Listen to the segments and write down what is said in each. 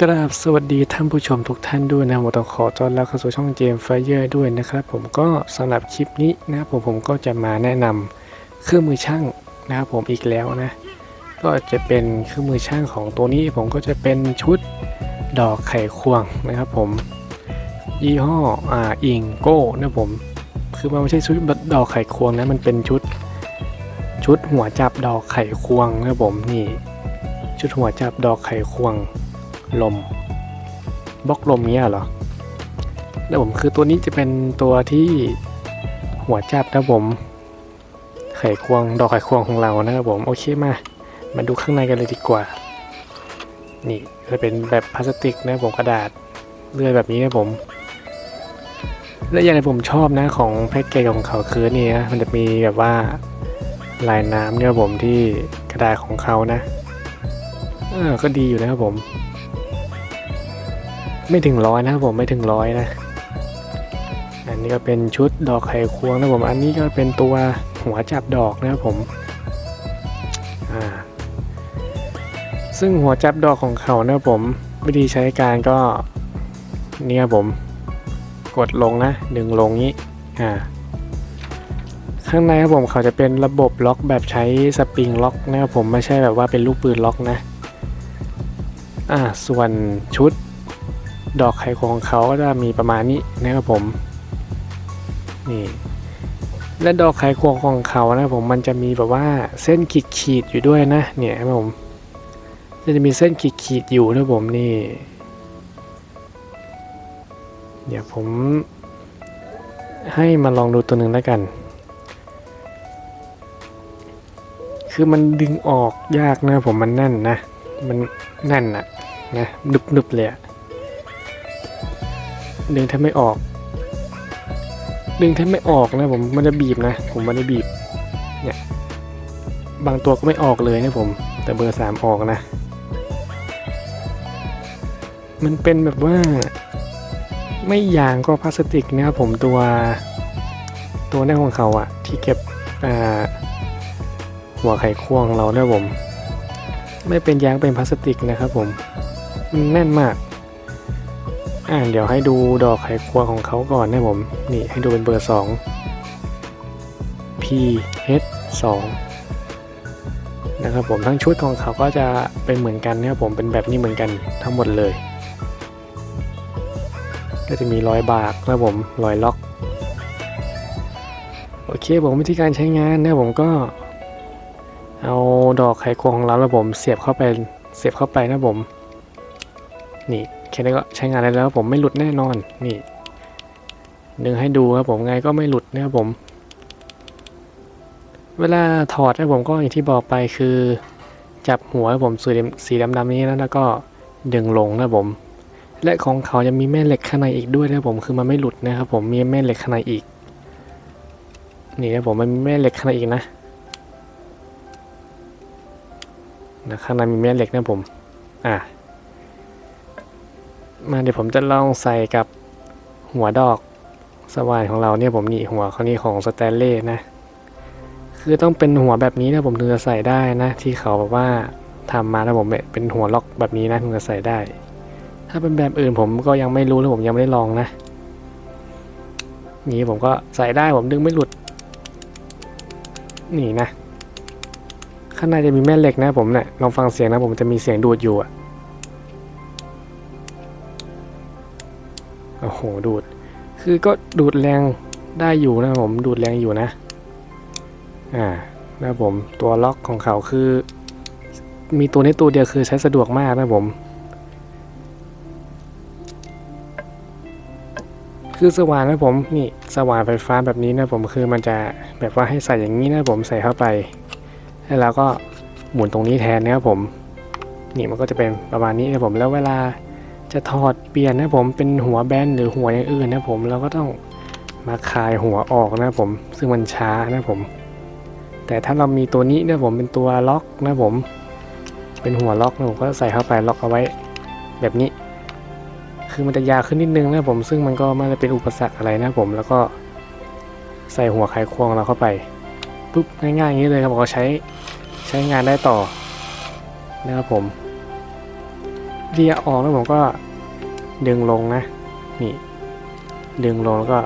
กราบสวัสดีท่านผู้ชมทุกท่านด้วยนะผมต้องขอต้อนรับเข้าสู่ช่องเจมไฟเยอร์ด้วยนะครับผมก็สำหรับคลิปนี้นะครับผมผมก็จะมาแนะนำเครื่องมือช่างนะครับผมอีกแล้วนะ ก็จะเป็นเครื่องมือช่างของตัวนี้ผมก็จะเป็นชุดดอกไขควงนะครับผมยี่ห้ออ่าอิงโก้นะผมคือมันไม่ใช่ชุดดอกไขควงนะมันเป็นชุด ชุดหัวจับดอกไขควงนะผมนี่ ชุดหัวจับดอกไขควง ลมบล็อกลมเนี้ยเหรอแล้วผมคือตัวนี้จะเป็นตัวที่หัวจับนะผม ไขควงดอกไขควงของเรานะครับผมโอเคมา มาดูข้างในกันเลยดีกว่า นี่จะเป็นแบบพลาสติกนะผมกระดาษเลื่อยแบบนี้นะผม และอย่างที่ผมชอบนะของแพ็กเกจของเขาคือนี่นะมันจะมีแบบว่าลายน้ำเนี่ยผมที่กระดาษของเขานะเออก็ดีอยู่นะครับผม ไม่ถึงร้อยนะครับผมไม่ถึงร้อยนะ อันนี้ก็เป็นชุดดอกไขควงนะผม อันนี้ก็เป็นตัวหัวจับดอกนะครับผมอ่าซึ่งหัวจับดอกของเขานะครับผมวิธีใช้การก็เนี่ยครับผมกดลงนะดึงลงนี้อ่าข้างในครับผมเขาจะเป็นระบบล็อกแบบใช้สปริงล็อกนะครับผมไม่ใช่แบบว่าเป็นลูกปืนล็อกนะอ่าส่วนชุด ดอกไข่ของเขาก็จะมีประมาณนี้นะครับผมนี่และดอกไขควงของเขานะผมมันจะมีแบบว่าเส้นขีดขีดอยู่ด้วยนะเนี่ยครับผมจะมีเส้นขีดขีดอยู่นะผมนี่เดี๋ยวผมให้มาลองดูตัวหนึ่งแล้วกัน คือมันดึงออกยากนะผมมันแน่นนะ มันแน่นอะนะนึบๆเลยอะ ดึงแทบไม่ออก ดึงแทบไม่ออกนะผมมันจะบีบนะ ผมมันจะบีบ เนี่ย บางตัวก็ไม่ออกเลยนะผม แต่เบอร์สามออกนะ มันเป็นแบบว่า ไม่ยางก็พลาสติกนะครับผมตัวตัวแน่ของเขาอะที่เก็บอ่าหัวไขควงของเราเนี่ยผม ไม่เป็นยางเป็นพลาสติกนะครับผม มันแน่นมาก อ่าเดี๋ยวให้ดูดอกไขควงของเขาก่อนนะผม นี่ให้ดูเป็นเบอร์ 2 P H 2นะครับผมทั้งชุดของเขาก็จะเป็นเหมือนกันนะครับผมเป็นแบบนี้เหมือนกันทั้งหมดเลย ก็จะมีรอยบากนะผมรอยล็อก โอเคผมวิธีการใช้งานนะผมก็ เอาดอกไขควงของเราแล้วผมเสียบเข้าไปเสียบเข้าไปนะผม นี่ แค่นี้ก็ใช้งานได้แล้วผมไม่หลุดแน่นอนนี่ดึงให้ดูครับผมไงก็ไม่หลุดนะครับผม เวลาถอดนะผมก็อย่างที่บอกไปคือ จับหัวผมสีดำสีดำๆนี้นะแล้วก็ดึงลงนะผม และของเขาจะมีแม่เหล็กข้างในอีกด้วยนะผมคือมันไม่หลุดนะครับผมมีแม่เหล็กข้างในอีก นี่นะผมมันมีแม่เหล็กข้างในอีกนะนะข้างในมีแม่เหล็กนะผม อะ มาเดี๋ยวผมจะลองใส่กับหัวดอกสว่านของเราเนี่ยผมนี่หัวเขานี่ของสแตนเล่นะ คือต้องเป็นหัวแบบนี้นะผมถึงจะใส่ได้นะ ที่เขาแบบว่าทำมาแล้วผมเป็นหัวล็อกแบบนี้นะถึงจะใส่ได้ ถ้าเป็นแบบอื่นผมก็ยังไม่รู้แล้วผมยังไม่ได้ลองนะนี่ผมก็ใส่ได้ผมดึงไม่หลุด นี่นะ ข้างในจะมีแม่เหล็กนะผมเนะี่ยลองฟังเสียงนะผมจะมีเสียงดูดอยู่อะ ดูด คือก็ดูดแรงได้อยู่นะผมดูดแรงอยู่นะอ่านะผมตัวล็อกของเขาคือ มีตัวนี้ตัวเดียวคือใช้สะดวกมากนะผม คือสว่านนะผมนี่สว่านไฟฟ้าแบบนี้นะผมคือมันจะแบบว่าให้ใส่อย่างนี้นะผมใส่เข้าไป แล้วเราก็หมุนตรงนี้แทนนะครับผม นี่มันก็จะเป็นประมาณนี้นะผมแล้วเวลา จะถอดเปลี่ยนนะผมเป็นหัวแบนหรือหัวอย่างอื่นนะผมเราก็ต้องมาคลายหัวออกนะผมซึ่งมันช้านะผม แต่ถ้าเรามีตัวนี้นะผมเป็นตัวล็อกนะผม เป็นหัวล็อกนะผมก็ใส่เข้าไปล็อกเอาไว้แบบนี้ คือมันจะยาวขึ้นนิดนึงนะผมซึ่งมันก็ไม่ได้เป็นอุปสรรคอะไรนะผมแล้วก็ใส่หัวไขควงเราเข้าไปปุ๊บง่ายๆอย่างนี้เลยครับก็ใช้ใช้งานได้ต่อนะครับผม เลียออกแล้วผมก็ดึงลงนะ นี่ ดึงลงแล้วก็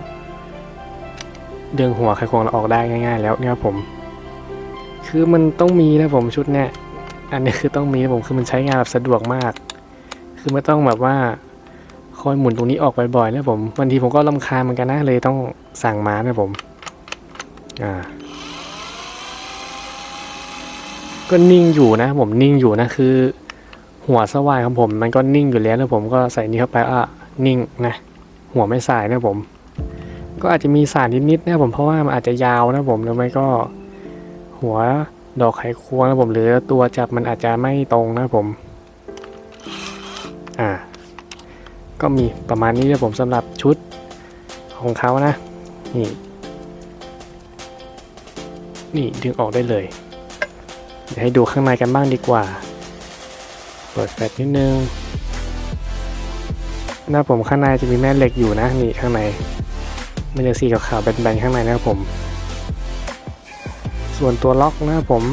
ดึงหัวไขควงเราออกได้ง่าย ๆ แล้วเนี่ยครับผม คือมันต้องมีนะผมชุดเนี่ยอันนี้คือต้องมีนะผมคือมันใช้งานแบบสะดวกมาก คือไม่ต้องแบบว่าคอยหมุนตรงนี้ออกบ่อยๆนะผมบางทีผมก็ลำคาญเหมือนกันนะเลยต้องสั่งมานะผม อ่า ก็นิ่งอยู่นะ ผมนิ่งอยู่นะคือ หัวสว่างของผม มันก็นิ่งอยู่แล้วแล้วผมก็ใส่นี้เข้าไปอะนิ่งนะหัวไม่สายนะผม ก็อาจจะมีสารนิดๆนะผมเพราะว่ามันอาจจะยาวนะผมหรือไม่ก็ หัวดอกไขควงนะผมหรือตัวจับมันอาจจะไม่ตรงนะผม อ่า ก็มีประมาณนี้นะผมสำหรับชุดของเขานะ นี่ นี่ดึงออกได้เลย เดี๋ยวให้ดูข้างในกันบ้างดีกว่า ปิดแฟลชนิดนึงหน้าผมข้างในจะมีแม่เหล็กอยู่นะนี่ข้างในมันจะสีขาวๆแบนๆข้างในนะครับผม ส่วนตัวล็อกนะครับผม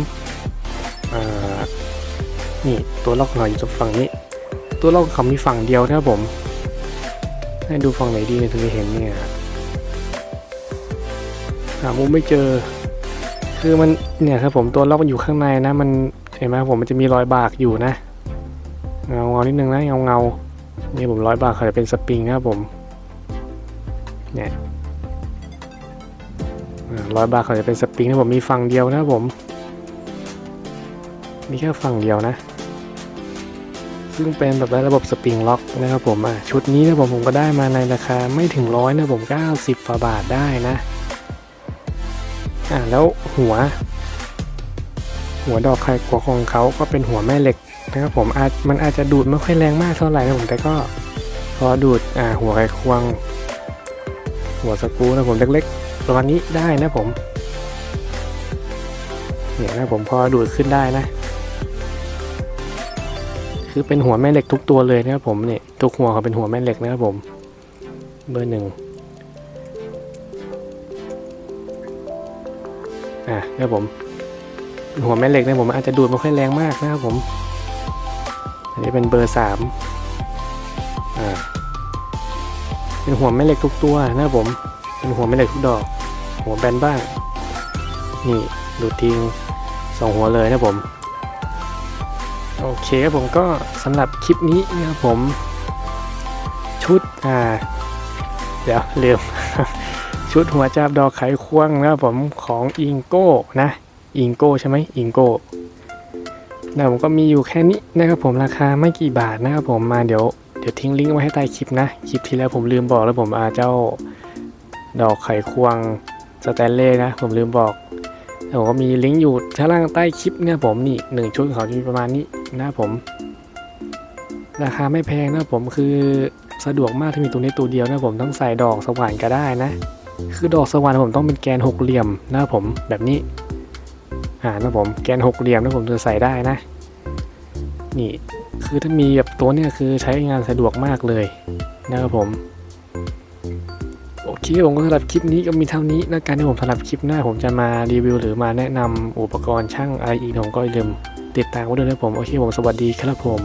นี่ตัวล็อกของเราอยู่ตรงฝั่งนี้ ตัวล็อกเขามีฝั่งเดียวนะครับผม ให้ดูฝั่งไหนดีเนี่ยถึงจะเห็นเนี่ยหามุมไม่เจอ คือมันเนี่ยครับผมตัวล็อกมันอยู่ข้างในนะมันเห็นไหมผมมันจะมีรอยบากอยู่นะ เงาเงานิดนึงนะเงาเงานี่ผมร้อยบากเขาจะเป็นสปริงนะครับผมเนี่ยร้อยบาทเขาจะเป็นสปริงนะผมมีฝั่งเดียวนะครับผม มีแค่ฝั่งเดียวนะ ซึ่งเป็นแบบระบบสปริงล็อกนะครับผมอะชุดนี้นะผมผมก็ได้มาในราคาไม่ถึงร้อยนะผม 90ฝาบาทได้นะอ่าแล้วหัว หัวดอกไข่ขวของเขาก็เป็นหัวแม่เหล็ก นะครับผมอาจมันอาจจะดูดไม่ค่อยแรงมากเท่าไหร่นะผมแต่ก็พอดูดอ่าหัวไขควง หัวสกูนะผมเล็กๆประมาณนี้ได้นะผมเนี่ยนะผมพอดูดขึ้นได้นะ คือเป็นหัวแม่เหล็กทุกตัวเลยนะครับผมเนี่ยทุกหัวเขาเป็นหัวแม่เหล็กนะครับผมเบอร์หนึ่งอะนะครับผม หัวแม่เหล็กนะผมอาจจะดูดไม่ค่อยแรงมากนะครับผม อันนี้เป็นเบอร์สามอ่าเป็นหัวแม่เหล็กทุกตัวนะผม เป็นหัวแม่เหล็กทุกดอก หัวแบนบ้าง นี่ดูดทิ้งสองหัวเลยนะผม โอเคครับผมก็สำหรับคลิปนี้นะครับผม ชุดอ่า เดี๋ยวลืมชุดหัวจับดอกไขควงนะครับผมของอิงโก้นะ อิงโก้ใช่ไหมอิงโก้ นะผมก็มีอยู่แค่นี้นะครับผมราคาไม่กี่บาทนะครับผมมาเดี๋ยวเดี๋ยวทิ้งลิงก์ไว้ให้ใต้คลิปนะคลิปที่แล้วผมลืมบอกแล้วผมอาเจ้าดอกไขควงสแตนเล่นะผมลืมบอกแล้วผมก็มีลิงก์อยู่ข้างล่างใต้คลิปเนี่ยผมนี่หนึ่งชุดของเขาจะมีประมาณนี้นะผม ราคาไม่แพงนะผมคือสะดวกมากที่มีตัวนี้ตัวเดียวนะผมต้องใส่ดอกสว่านก็ได้นะ คือดอกสว่านผมต้องเป็นแกนหกเหลี่ยมนะผมแบบนี้่านะผมแกนหกเหลี่ยมนะผมจะใส่ได้นะ นี่คือถ้ามีแบบตัวเนี้ยคือใช้งานสะดวกมากเลยนะครับผมโอเคผมก็สำหรับคลิปนี้ก็มีเท่านี้แล้วกันที่ผมสำหรับคลิปหน้าผมจะมารีวิวหรือมาแนะนำอุปกรณ์ช่างอะไรอีกผมก็อย่าลืมติดตามไว้ด้วยนะผมโอเคผมสวัสดีครับผม